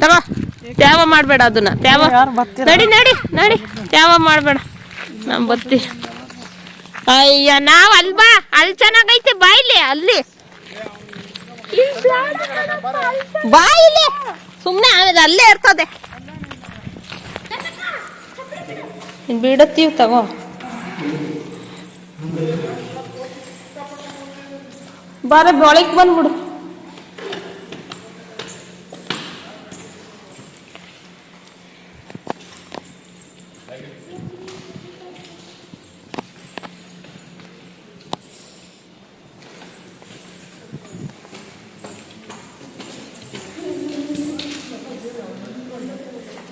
ತಗೋ, ತ್ಯಾವ ಮಾಡಬೇಡ ಅದನ್ನ. ತ್ಯಾವ. ನಡಿ ನಡಿ ನಡಿ. ತ್ಯಾವ ಮಾಡಬೇಡ. ನಮ್ ಬತ್ತಿ. ಅಯ್ಯ, ನಾವ್ ಅಲ್ ಬಾ. ಅಲ್ಲಿ ಚೆನ್ನಾಗೈತೆ ಬಾಯಿಲಿ ಅಲ್ಲಿ. ಬಾಯಿಲಿ ಸುಮ್ಮನೆ ಆಮೇಲೆ ಅಲ್ಲೇ ಇರ್ತದೆ. ಬಿಡತ್ತೀವಿ ತಗೋ. ಬಾರ ಒಳಗೆ ಬಂದ್ಬಿಡು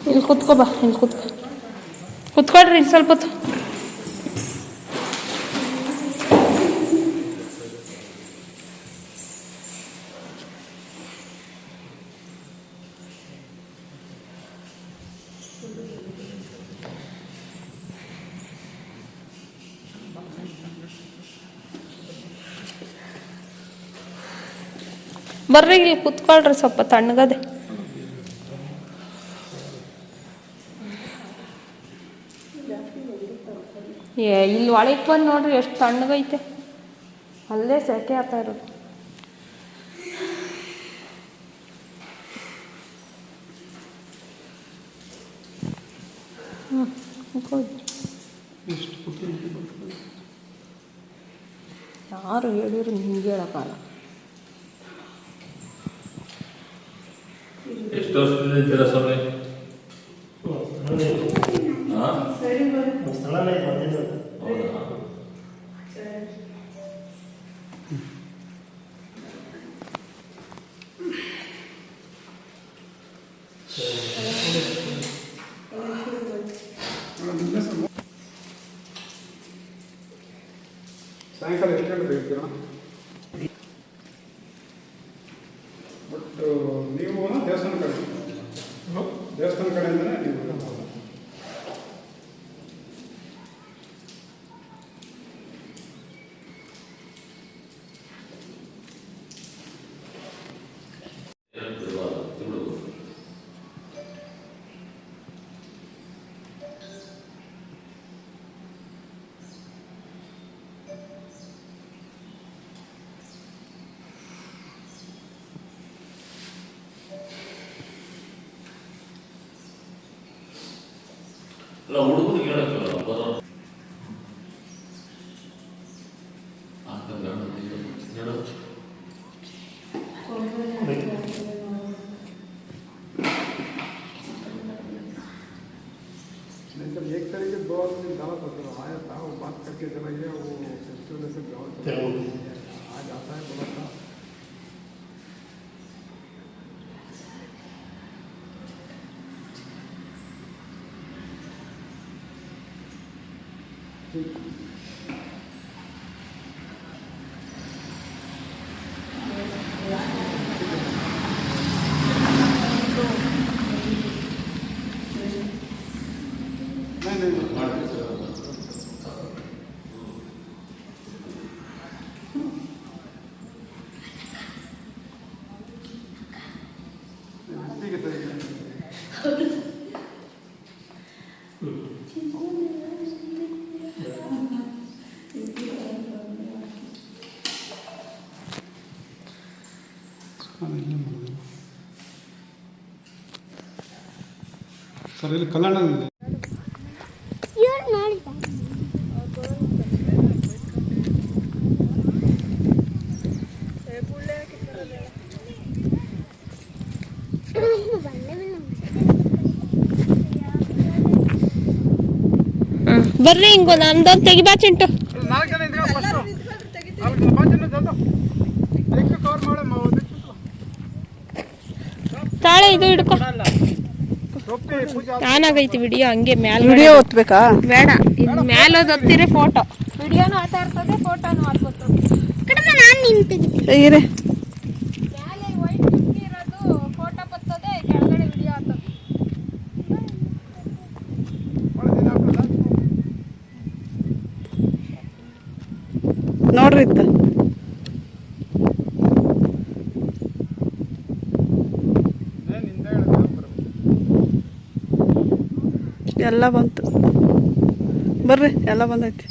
ಇಲ್ಲಿ ಕುತ್ಕೋ ಬಾ ಇಲ್ಲಿ ಕುತ್ಕೋ. ಕುತ್ಕೊಳ್ರಿ ಸ್ವಲ್ಪ ಹೊತ್ತು. ಬರ್ರಿ, ಇಲ್ಲಿ ಕುತ್ಕೊಳ್ರಿ ಸ್ವಲ್ಪ ತಣ್ಣಗದೆ. ಏ, ಇಲ್ಲಿ ಒಳಗೆ ಬಂದು ನೋಡ್ರಿ, ಎಷ್ಟು ತಣ್ಣಗೈತೆ. ಅಲ್ಲೇ ಸೆಕೆ ಆಗ್ತಾ ಇರೋದು. ಹ್ಞೂ. ಯಾರು ಹೇಳಿದ್ರು ನಿಮ್ಗೆ ಹೇಳೋಕ್ಕಲ್ಲ ಎಷ್ಟು ವರ್ಷದಿಂದ ಇದ್ದೀರಾ ಸ್ವಾಮಿ ಹಾಂ ಹೌದಾ ಸಾಯಂಕಾಲ ಎಷ್ಟು ಗಂಟೆ ಹೇಳ್ತೀರಾ ಅಲ್ಲ ಹುಡುಗರಿಗೆ ಹೇಳಕ್ಕಲ್ಲ ಬರೋ ಹಾಕಂದ್ರೆ ಹೇಳೋದು नहीं तो एक तरीके दो आदमी दावत होता है आया था वो बात करके चला गया वो फेस्टिवल से दावत आज आता है बोला था ಸರ್ ಇಲ್ಲಿ ಕಲ್ಯಾಣದಲ್ಲಿ ಬರ್ರಿ ಹಿಂಗು ನಂದೊಂದು ತೆಗಿಬಾ ಚಿಂಟು. ತಾಳೆ ಇದು ಹಿಡ್ಕೊ. ಪೂಜೆ ವಿಡಿಯೋ ಹಂಗೆ ಮ್ಯಾಲ ವಿಡಿಯೋ ಒತ್ಬೇಕಾ ಬೇಡ ಇದು ಮ್ಯಾಲೋದ್ ಒತ್ತಿರೆ ಫೋಟೋ ವಿಡಿಯೋನು ಆಡ್ತಾ ಇರ್ತದೆ ಫೋಟೋನು ಆಡ್ಬೋದು ಕಡಿಮೆ ನಾನು ನಿಂತಿದ್ದೆ ಇರಿ. ಮ್ಯಾಲೆ ವೈಟ್ ಇರೋದು ಫೋಟೋ ಬರ್ತದೆ ಕೆಳಗಡೆ ವಿಡಿಯೋ ಆಗ್ತದೆ ನೋಡ್ರಿ ಇತ್ತ ಎಲ್ಲ ಬಂತು. ಬರ್ರಿ ಎಲ್ಲ ಬಂದೈತಿ.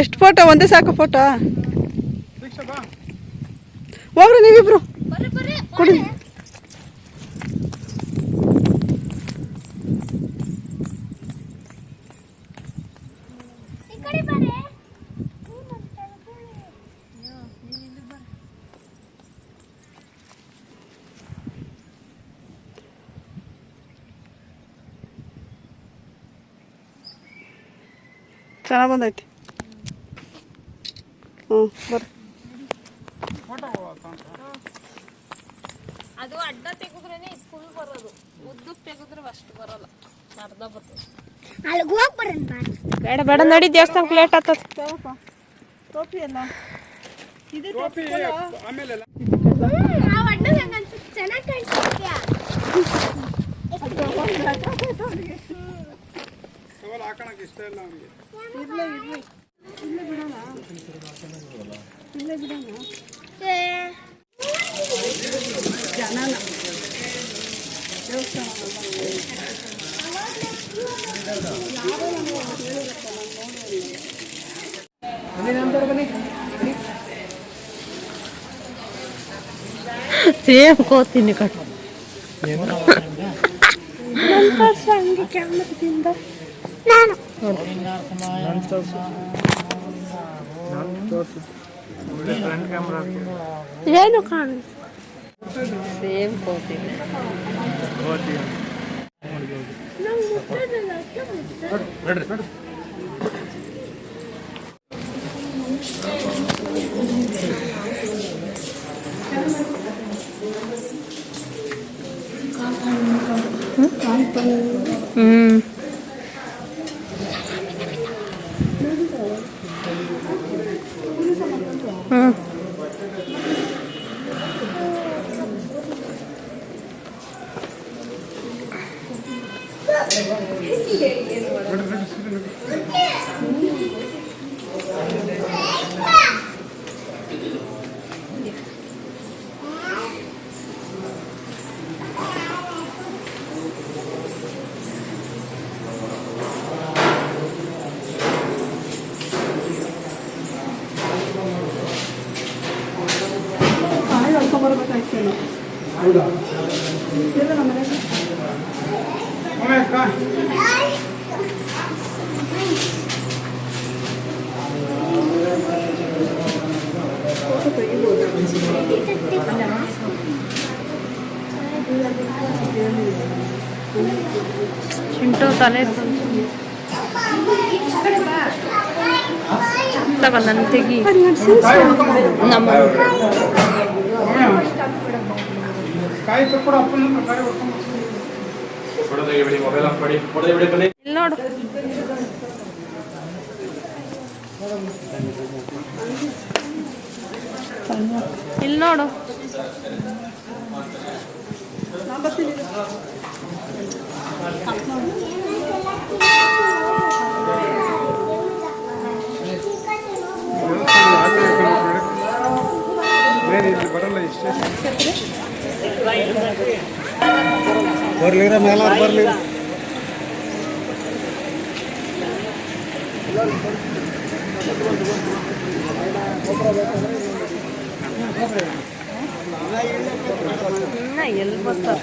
ಎಷ್ಟು ಫೋಟೋ ಒಂದೇ ಸಾಕು ಫೋಟೋ ಹೋಗ್ರಿ ನೀವಿಬ್ರು. ಬರ್ರಿ ಬರ್ರಿ ಕೊಡಿ. ಚೆನ್ನಾಗಿ ಬಂದೈತಿ ಹ್ಞೂ ಬರ್ರಿ. ಅದು ಅಡ್ಡ ತೆಗೆದ್ರೇನೆ ಫುಲ್ ಬರೋದು. ಉದ್ದಕ್ಕೆ ತೆಗೆದ್ರೆ ಅಷ್ಟು ಬರಲ್ಲ. ಅರ್ಧ ಬರ್ತದೆ. ಅಲ್ಲಿಗೆ ಹೋಗಿ ಬರ್ರಿ ಬೇಡ ಬೇಡ ನಡಿ ದೇವಸ್ಥಾನಕ್ಕೆ ಲೇಟ್ ಆಗ್ತದೆ ಟೋಪಿ ಎಲ್ಲ. ಇದು ಆಮೇಲೆ ಎಲ್ಲ. ನಾವು ಅಡ್ಡ ಹೆಂಗ ಅನ್ಸುತ್ತೆ? ಚೆನ್ನಾಗಿ ಕಾಣಿಸ್ತೀಯಾ ಸವಾಲ್ ಹಾಕೋಣಕ್ಕೆ ಇಷ್ಟ ಇಲ್ಲ ಅವನಿಗೆ. ಇಲ್ಲೇ ಇರ್ರಿ ಇಲ್ಲೇ ಬಿಡೋಣ ಇಲ್ಲೇ ಬಿಡೋಣ ಜನನ ದೇವಸ್ಥಾನ ಸೇಮ್ ಕೋತೀನಿ ಕಟ್ ನಾನು ಏನು ಕಾಣ ಸೇಮ್ ಕೋತೀನಿ ಹ್ಮ್ ಹ್ಮ್ ಕಾಯಿ ಹೊಡ್ಕೊಂಬರ್ಬೇಕಾಯ್ತು ಏನೋ ಹೌದಾ ಇಲ್ಲ ನಮ್ಮ ಮನೆಗೆ ಒಮ್ಮೆ ಅಕ್ಕ ಚಿಂಟು ತಲೆ ತಗೋ ನನ್ನ ತೆಗಿ ನಮ್ಮ ಕಾಯಿ ತಕ್ಕೊಡು ಅಪ್ಪನ ಕಾಯಿ ಹೊಡ್ಕೊಂಡು ಫೋಟೋ ತೆಗಿಬೇಡಿ ಮೊಬೈಲ್ ಆಫ್ ಮಾಡಿ ಫೋಟೋ ತೆಗಿಬೇಡಿ ಬನ್ನಿ ಇಲ್ಲಿ ನೋಡು ಇಲ್ಲಿ ನೋಡು ಬರ್ಲಿರ ಮೇಲೆ ಬರಲಿ ಎಲ್ಲಿ ಬರ್ತಾರ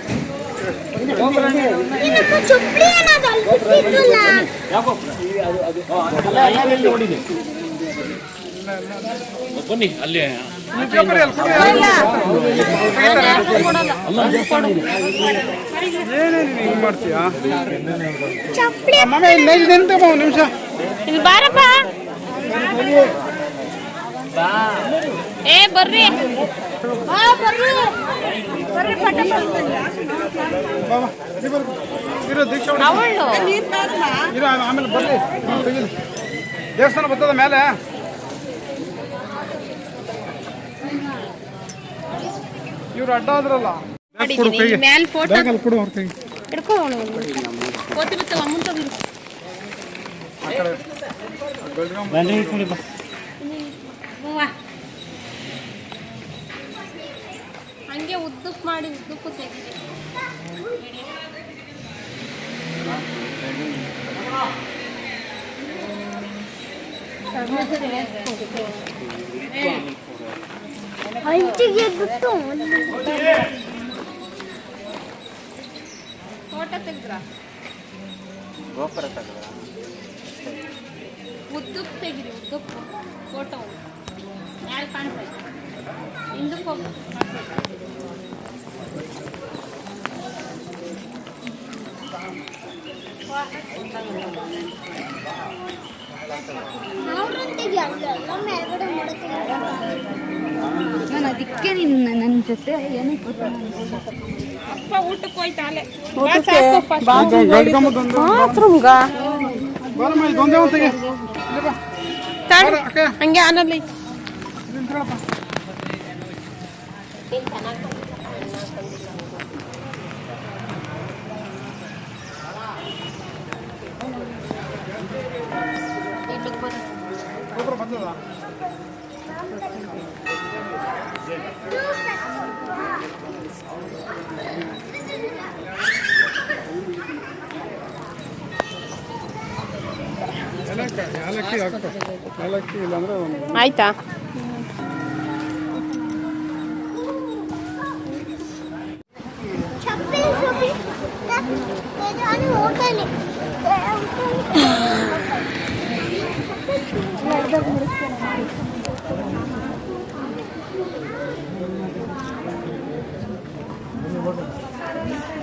ಬನ್ನಿ ಅಲ್ಲಿ ಮಾಡ್ತೀಯಾ ನಿಮಿಷ ಬಾರಪ್ಪ ಏ ಆಮೇಲೆ- ಬರ್ರಿ ದೇವಸ್ಥಾನ ಬರ್ತದ ಮೇಲೆ ಇವ್ರು ಅಡ್ಡ ಆದ್ರಲ್ಲ. ಮ್ಯಾಲ್ ಫೋಟೋ ಬ್ಯಾಗಲ್ಲಿ ಕೊಡು ಅವ್ರ ಹಿಡ್ಕೊ ಆ ಕಡೆ. ಹಂಗೆ ಉದ್ದಕ್ಕೆ ಮಾಡಿ ಉದ್ದಕ್ಕೂ ತೆಗೀರಿ ಹಂಚಿಗೆ ಬಿಟ್ಟು ಫೋಟೋ ತೆಗ್ದ್ರ ಉದ್ದಕ್ಕೆ ತೆಗಿರಿ ಉದ್ದಕ್ಕೆ ಫೋಟೋ ಯಾರು ಕಾಣ್ತೈತೆ ಹಿಂದಕ್ಕೆ ಹೋಗಿ ಅವ್ರೊಂದಿಗೆ ಅಲ್ಲ ಮೇಲ್ಗಡೆ ಮಾಡೋಕೆ ನಾನು ಅದಕ್ಕೆ ನಿನ್ನ ನನ್ನ ಜೊತೆ ಏನು ಅಪ್ಪ ಊಟಕ್ಕೆ ಹೋಯ್ತಾ ಅಲ್ಲೇ. ಊಟಕ್ಕೆ ಬಾತ್ರೂಮ್ಗ ಬಾರಮ್ಮ ಇದು ಒಂದೇ ಒಂದು ತೆಗೆ. ಹಂಗೆ ಆನಲ್ಲಿ ಆಯ್ತಾ?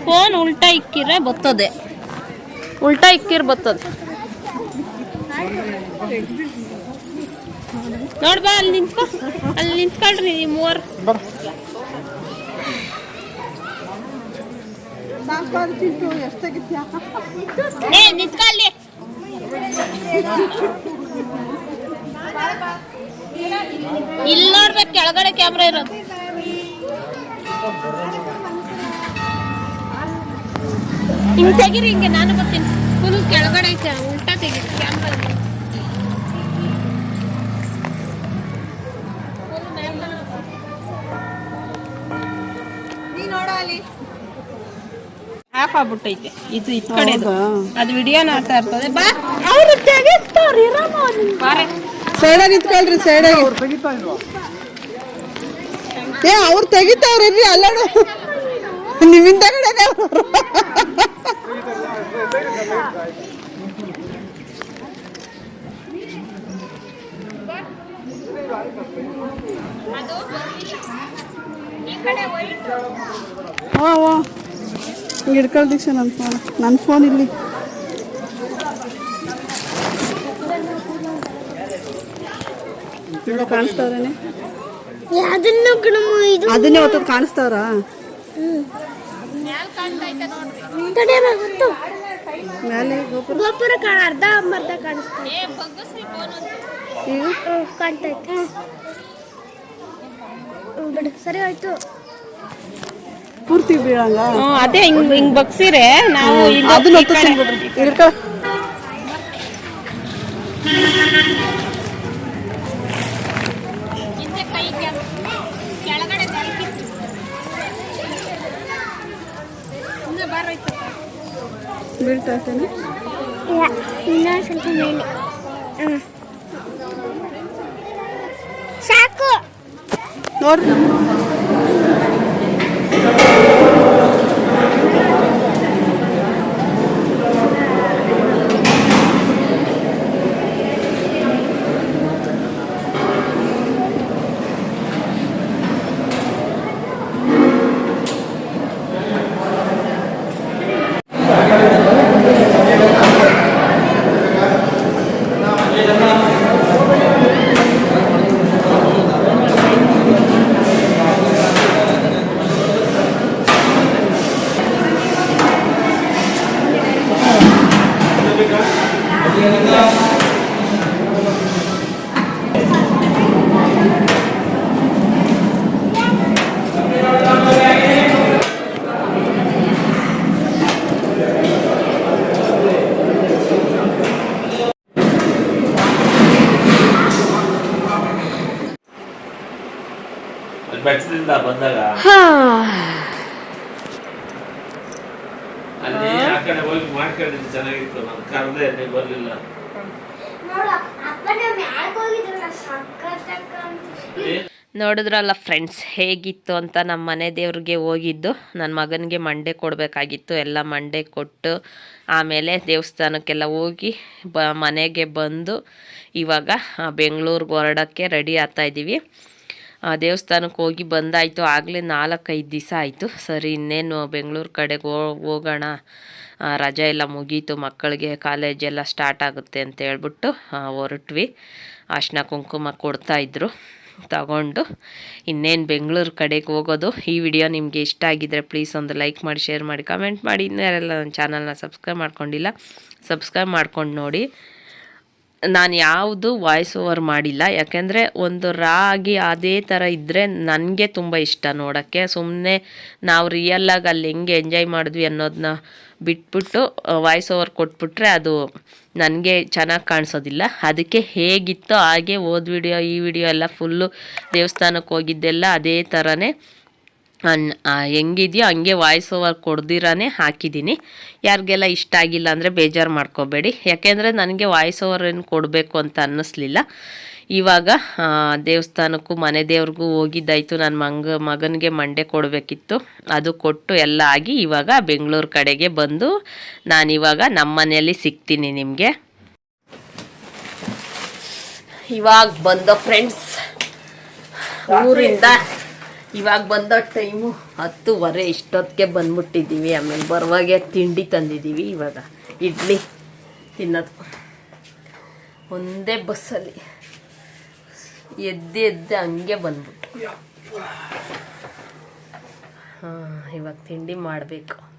ಫೋನ್ ಉಲ್ಟಾ ಇಕ್ಕಿದ್ರೆ ಬರ್ತದೆ ಉಲ್ಟಾ ಇಕ್ಕಿರ್ ಬರ್ತದೆ ನೋಡ್ಬಾ ಅಲ್ಲಿ ನಿಂತ್ಕೊ. ಅಲ್ಲಿ ನಿಂತ್ಕೊಳ್ರಿ ನೀವು ಮೂವರು. ಏ ನಿಂತ್ಕೊಳ್ಳಿ ಇಲ್ಲಿ ನೋಡ್ಬೇಕು ಕೆಳಗಡೆ ಕ್ಯಾಮ್ರಾ ಇರೋದು. ಹಿಂಗ್ ತೆಗೀರಿ ಹಿಂಗೆ ನಾನು ಬರ್ತೀನಿ. ಫುಲ್ ಕೆಳಗಡೆ ಐತೆ ಉಲ್ಟಾ ತೆಗೀರಿ ಕ್ಯಾಮ್ರಾ ಆಫ್ ಆಗ್ಬಿಟ್ಟೈತೆ ಇದು ಅದು ಆಗ್ತಾ ಇರ್ತದೆ. ಬಾ. ಅವ್ರು ತೆಗಿತಾರೆ ಬಾರೆ. ಸೈಡಾಗಿ ನಿಂತ್ಕೊಳ್ರಿ ಸೈಡಾಗಿ ತೆಗಿತಾ ಇಲ್ವಾ? ಏ ಅವ್ರು ತೆಗಿತಾವ್ರಿ ಅಲ್ಲಾಡು. ನಿಮ್ಮಿಂದ ಕಡೆನೆ ಹಿಡ್ಕೊಳ್ ದೀಕ್ಷಾ ನನ್ನ ಫೋನ್ ನನ್ನ ಫೋನ್ ಇಲ್ಲಿ. ಕಾಣಿಸ್ತಾವ್ರೇನೆ? ಅದನ್ನು ಹೊತ್ತು ಕಾಣಿಸ್ತಾವ್ರಾ? ಮೇಲೆ ಗೋಪುರ. ಗೋಪುರ ಕಾಣ ಅರ್ಧ ಅರ್ಧ ಕಾಣಿಸ್ತಾ ಈಗ ಹ್ಮ್, ಬಿಡು ಸರಿ ಆಯ್ತು ಪೂರ್ತಿ ಬೀಳಂಗ? ಅದೇ ಹಿಂಗ್ ಹಿಂಗ್ ಬಗ್ಸಿರೆ ನಾವು ಅದನ್ನ ಈ ಹೊತ್ತು ಕಡೆ- ತಿನ್ಬಿಡ್ರಿ ಹಿಡ್ಕೊ ಹಿಂದೆ ಕೈ ಕೆಳ- ಕೆಳಗಡೆ ಜಾಲ್ಕಿ. ಸುಮ್ನೆ ಬಾರೈತೆ. ಬೀಳ್ತಾ ಇರ್ತೇನೆ? ಇಲ್ಲ ಇನ್ನೂ ಸ್ವಲ್ಪ ಮೇಲೆ. ಹ್ಮ್. ಸಾಕು. ನೋಡ್ರಿ. ಬೆಟ್ಟದಿಂದ ಬಂದಾಗ ಅಲ್ಲಿ ಆ ಕಡೆ ಹೋಗಿ ಮಾಡ್ಕೊಂಡಿದ್ದು ಚೆನ್ನಾಗಿತ್ತು ನಾನು ಕರೆದೆ ನೀವು ಬರಲಿಲ್ಲ. ನೋಡಿದ್ರಲ್ಲ ಫ್ರೆಂಡ್ಸ್ ಹೇಗಿತ್ತು ಅಂತ ನಮ್ಮ ಮನೆ ದೇವ್ರಿಗೆ ಹೋಗಿದ್ದು. ನನ್ನ ಮಗನಿಗೆ ಮಂಡೆ ಕೊಡಬೇಕಾಗಿತ್ತು ಎಲ್ಲ ಮಂಡೆ ಕೊಟ್ಟು ಆಮೇಲೆ ದೇವಸ್ಥಾನಕ್ಕೆಲ್ಲ ಹೋಗಿ ಬ ಮನೆಗೆ ಬಂದು ಇವಾಗ ಬೆಂಗಳೂರಿಗೆ ಹೊರಡೋಕ್ಕೆ ರೆಡಿ ಆಗ್ತಾ ಇದ್ದೀವಿ. ಆ, ದೇವಸ್ಥಾನಕ್ಕೆ ಹೋಗಿ ಬಂದಾಯಿತು. ಆಗಲೇ ನಾಲ್ಕೈದು ದಿವಸ ಆಯಿತು. ಸರಿ, ಇನ್ನೇನು ಬೆಂಗಳೂರು ಕಡೆಗೆ ಹೋಗೋಣ. ರಜೆ ಎಲ್ಲ ಮುಗೀತು. ಮಕ್ಕಳಿಗೆ ಕಾಲೇಜ್ ಎಲ್ಲ ಸ್ಟಾರ್ಟ್ ಆಗುತ್ತೆ ಅಂತ ಹೇಳ್ಬಿಟ್ಟು ಹೊರಟ್ವಿ. ಅರ್ಶಿನ ಕುಂಕುಮ ಕೊಡ್ತಾಯಿದ್ರು ತಗೊಂಡು ಇನ್ನೇನು ಬೆಂಗಳೂರು ಕಡೆಗೆ ಹೋಗೋದು. ಈ ವಿಡಿಯೋ ನಿಮಗೆ ಇಷ್ಟ ಆಗಿದ್ದರೆ ಪ್ಲೀಸ್ ಒಂದು ಲೈಕ್ ಮಾಡಿ, ಶೇರ್ ಮಾಡಿ, ಕಮೆಂಟ್ ಮಾಡಿ. ಇನ್ನೂ ಯಾರೆಲ್ಲ ನನ್ನ ಚಾನಲ್ನ ಸಬ್ಸ್ಕ್ರೈಬ್ ಮಾಡ್ಕೊಂಡಿಲ್ಲ, ಸಬ್ಸ್ಕ್ರೈಬ್ ಮಾಡ್ಕೊಂಡು ನೋಡಿ. ನಾನು ಯಾವುದು ವಾಯ್ಸ್ ಓವರ್ ಮಾಡಿಲ್ಲ. ಯಾಕೆಂದರೆ ಒಂದು ರಾಗಿ ಅದೇ ಥರ ಇದ್ದರೆ ನನಗೆ ತುಂಬ ಇಷ್ಟ ನೋಡೋಕ್ಕೆ. ಸುಮ್ಮನೆ ನಾವು ರಿಯಲ್ಲಾಗಿ ಅಲ್ಲಿ ಹೆಂಗೆ ಎಂಜಾಯ್ ಮಾಡಿದ್ವಿ ಅನ್ನೋದನ್ನ ಬಿಟ್ಬಿಟ್ಟು ವಾಯ್ಸ್ ಓವರ್ ಕೊಟ್ಬಿಟ್ರೆ ಅದು ನನಗೆ ಚೆನ್ನಾಗಿ ಕಾಣಿಸೋದಿಲ್ಲ. ಅದಕ್ಕೆ ಹೇಗಿತ್ತೋ ಹಾಗೆ ಓದ್ ವಿಡಿಯೋ ಈ ವಿಡಿಯೋ ಎಲ್ಲ ಫುಲ್ಲು ದೇವಸ್ಥಾನಕ್ಕೆ ಹೋಗಿದ್ದೆಲ್ಲ ಅದೇ ಥರನೇ ಹೆಂಗಿದೆಯೋ ಹಂಗೆ ವಾಯ್ಸ್ ಓವರ್ ಕೊಡ್ದಿರಾನೇ ಹಾಕಿದ್ದೀನಿ ಯಾರಿಗೆಲ್ಲ ಇಷ್ಟ ಆಗಿಲ್ಲ ಅಂದರೆ ಬೇಜಾರು ಮಾಡ್ಕೋಬೇಡಿ. ಯಾಕೆಂದರೆ ನನಗೆ ವಾಯ್ಸ್ ಓವರ್ ಏನು ಕೊಡಬೇಕು ಅಂತ ಅನ್ನಿಸ್ಲಿಲ್ಲ. ಇವಾಗ ದೇವಸ್ಥಾನಕ್ಕೂ ಮನೆ ದೇವ್ರಿಗೂ ಹೋಗಿದ್ದಾಯಿತು. ನನ್ನ ಮಂಗ, ಮಗನಿಗೆ ಮಂಡೆ ಕೊಡಬೇಕಿತ್ತು. ಅದು ಕೊಟ್ಟು ಎಲ್ಲ ಆಗಿ ಇವಾಗ ಬೆಂಗಳೂರು ಕಡೆಗೆ ಬಂದು ನಾನಿವಾಗ ನಮ್ಮ ಮನೆಯಲ್ಲಿ ಸಿಗ್ತೀನಿ ನಿಮಗೆ. ಇವಾಗ ಬಂದ ಫ್ರೆಂಡ್ಸ್ ಊರಿಂದ ಇವಾಗ ಬಂದ ಟೈಮು ಹತ್ತುವರೆ ಇಷ್ಟೊತ್ತಿಗೆ ಬಂದ್ಬಿಟ್ಟಿದ್ದೀವಿ. ಆಮೇಲೆ ಬರುವಾಗೆ ತಿಂಡಿ ತಂದಿದ್ದೀವಿ ಇವಾಗ? ಇಡ್ಲಿ ತಿನ್ನೋದು. ಒಂದೇ ಬಸ್ಸಲ್ಲಿ ಎದ್ದೆ ಎದ್ದೆ ಹಂಗೆ ಬಂದ್ಬಿಟ್ಟು. ಹಾಂ ಇವಾಗ ತಿಂಡಿ ಮಾಡಬೇಕು.